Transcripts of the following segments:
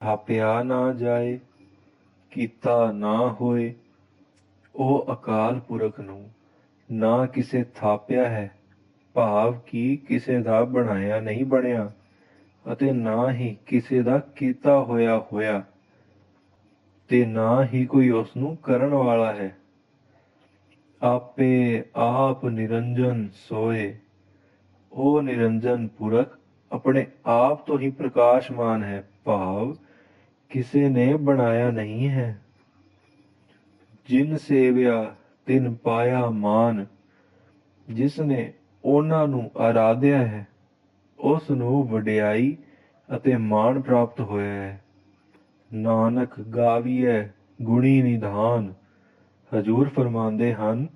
ਥਾਪਿਆ ਨਾ ਜਾਏ, ਕੀਤਾ ਨਾ ਹੋਏ, ਉਹ ਅਕਾਲ ਪੁਰਖ ਨੂੰ ਨਾ ਕਿਸੇ ਥਾਪਿਆ ਹੈ, ਭਾਵ ਕਿ ਕਿਸੇ ਦਾ ਬਣਾਇਆ ਨਹੀਂ ਬਣਿਆ ਅਤੇ ਨਾ ਹੀ ਕਿਸੇ ਦਾ ਕੀਤਾ ਹੋਇਆ ਹੋਇਆ ਤੇ ਨਾ ਹੀ ਕੋਈ ਉਸ ਨੂੰ ਕਰਨ ਵਾਲਾ ਹੈ। ਆਪੇ ਆਪ ਨਿਰੰਜਨ ਸੋਏ, ਉਹ ਨਿਰੰਜਨ ਪੁਰਖ ਆਪਣੇ ਆਪ ਤੋਂ ਹੀ ਪ੍ਰਕਾਸ਼ਮਾਨ ਹੈ, ਭਾਵ ਕਿਸੇ ਨੇ ਬਣਾਇਆ ਨਹੀਂ ਹੈ। ਜਿਨ ਸੇਵਿਆ, ਤਿਨ ਪਾਇਆ ਮਾਨ। ਜਿਸ ਨੇ ਉਹਨਾਂ ਨੂੰ ਆਰਾਧਿਆ ਹੈ, ਉਸ ਨੂੰ ਵਡਿਆਈ ਅਤੇ ਮਾਣ ਪ੍ਰਾਪਤ ਹੋਇਆ ਹੈ। ਨਾਨਕ ਗਾਵੀਐ ਗੁਣੀ ਨਿਧਾਨ। ਹਜੂਰ ਫਰਮਾਉਂਦੇ ਹਨ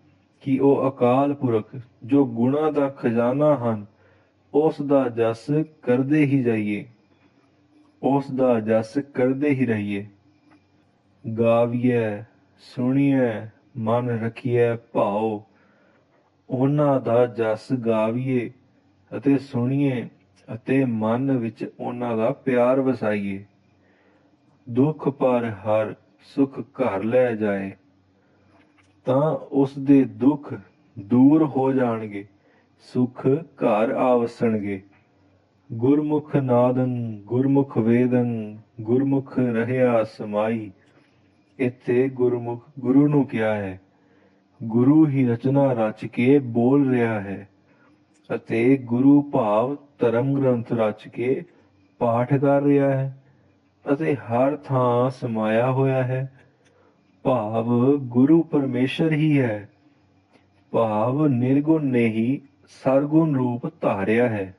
ਕਿ ਉਹ ਅਕਾਲ ਪੁਰਖ, ਜੋ ਗੁਣਾ ਦਾ ਖਜ਼ਾਨਾ ਹਨ, ਉਸ ਦਾ ਜਸ ਕਰਦੇ ਹੀ ਜਾਈਏ। ਉਸ ਦਾ ਜਸ ਕਰਦੇ ਹੀ ਰਹੀਏ। ਗਾਵੀਏ ਸੁਣੀਐ, ਮਨ ਰਖੀਏ ਭਾਉ। ਉਹਨਾਂ ਦਾ ਜਸ ਗਾਵੀਏ ਅਤੇ ਸੁਣੀਏ ਅਤੇ ਮਨ ਵਿੱਚ ਉਹਨਾਂ ਦਾ ਪਿਆਰ ਵਸਾਈਏ। ਦੁੱਖ ਪਰ ਹਰ ਸੁਖ ਘਰ ਲੈ ਜਾਏ। ਤਾਂ ਉਸ ਦੇ ਦੁੱਖ ਦੂਰ ਹੋ ਜਾਣਗੇ, ਸੁਖ ਘਰ ਆਵਸਣਗੇ। ਗੁਰਮੁਖ ਨਾਦੰ ਗੁਰਮੁਖ ਵੇਦੰ ਗੁਰਮੁਖ ਰਹਿਆ ਸਮਾਈ। ਇੱਥੇ ਗੁਰਮੁਖ ਗੁਰੂ ਨੂੰ ਕਿਹਾ ਹੈ, ਗੁਰੂ ਹੀ ਰਚਨਾ ਰਚ ਕੇ ਬੋਲ ਰਿਹਾ ਹੈ ਅਤੇ ਗੁਰੂ ਭਾਵ ਧਰਮ ਗ੍ਰੰਥ ਰਚ ਕੇ ਪਾਠ ਕਰ ਰਿਹਾ ਹੈ ਅਤੇ ਹਰ ਥਾਂ ਸਮਾਇਆ ਹੋਇਆ ਹੈ। ਭਾਵ ਗੁਰੂ ਪਰਮੇਸ਼ਰ ਹੀ ਹੈ। ਭਾਵ ਨਿਰਗੁਣ ਨੇ ਹੀ ਸਰਗੁਣ ਰੂਪ ਧਾਰਿਆ ਹੈ।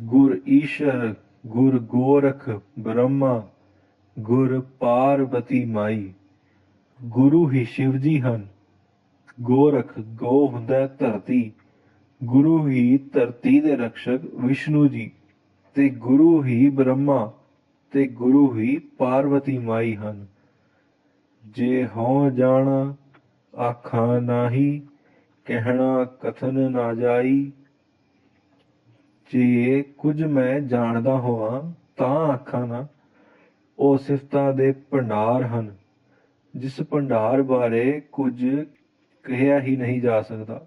ਗੁਰ ਈਸ਼ਰ, ਗੁਰ ਗੋਰਖ ਬ੍ਰਹਮਾ, ਗੁਰ ਪਾਰਵਤੀ ਮਾਈ। ਗੁਰੂ ਹੀ ਸ਼ਿਵ ਜੀ ਹਨ। ਗੋਰਖ ਗੋ ਹੁੰਦਾ ਧਰਤੀ। ਗੁਰੂ ਹੀ ਧਰਤੀ ਦੇ ਰਕਸ਼ਕ ਵਿਸ਼ਨੂੰ ਜੀ। ਤੇ ਗੁਰੂ ਹੀ ਬ੍ਰਹਮਾ ਤੇ ਗੁਰੂ ਹੀ ਪਾਰਵਤੀ ਮਾਈ ਹਨ। ਜੇ ਹਉ ਜਾਣਾ, ਆਖਾਂ ਨਾਹੀ, ਕਹਿਣਾ ਕਥਨ ਨਾ ਜਾਈ ਜੇ ਕੁਝ ਮੈਂ ਜਾਣਦਾ ਹੋਵਾਂ, ਤਾਂ ਆਖਾਂ ਨਾ, ਉਹ ਸਿਫਤਾਂ ਦੇ ਭੰਡਾਰ ਹਨ, ਜਿਸ ਭੰਡਾਰ ਬਾਰੇ ਕੁਝ ਕਹਿਆ ਹੀ ਨਹੀਂ ਜਾ ਸਕਦਾ।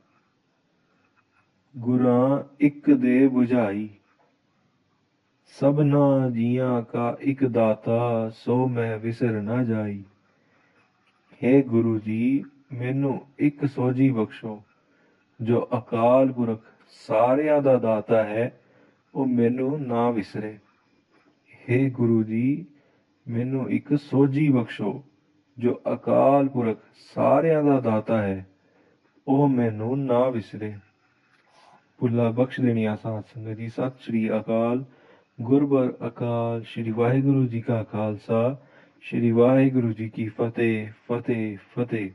ਗੁਰਾਂ ਇੱਕ ਦੇ 부ਝਾਈ ਸਭਨਾ ਜੀਆਂ ਕਾ ਇੱਕ ਦਾਤਾ, ਸੋ ਮੈਂ ਵਿਸਰ ਨਾ ਜਾਈ। हे ਗੁਰੂ ਜੀ, ਮੈਨੂੰ ਇੱਕ ਸੋਝੀ ਬਖਸ਼ੋ। ਜੋ ਅਕਾਲ ਪੁਰਖ ਸਾਰਿਆਂ ਦਾ ਦਾਤਾ ਹੈ, ਉਹ ਮੈਨੂੰ ਨਾ ਵਿਸਰੇ। हे ਗੁਰੂ ਜੀ, ਮੈਨੂੰ ਇੱਕ ਸੋਝੀ ਬਖਸ਼ੋ, ਜੋ ਅਕਾਲ ਪੁਰਖ ਸਾਰਿਆਂ ਦਾ ਦਾਤਾ ਹੈ, ਉਹ ਮੈਨੂੰ ਨਾ ਵਿਸਰੇ। ਭੁੱਲਾ ਬਖਸ਼ ਦੇਣੀਆਂ ਆਸਾਨ ਸੰਗਤ ਜੀ। ਸਤਿ ਸ੍ਰੀ ਅਕਾਲ। ਗੁਰਬਰ ਅਕਾਲ। ਸ੍ਰੀ ਵਾਹਿਗੁਰੂ ਜੀ ਕਾ ਖਾਲਸਾ। ਸ੍ਰੀ ਵਾਹਿਗੁਰੂ ਜੀ ਕੀ ਫਤਿਹ। ਫਤਿਹ ਫਤਿਹ।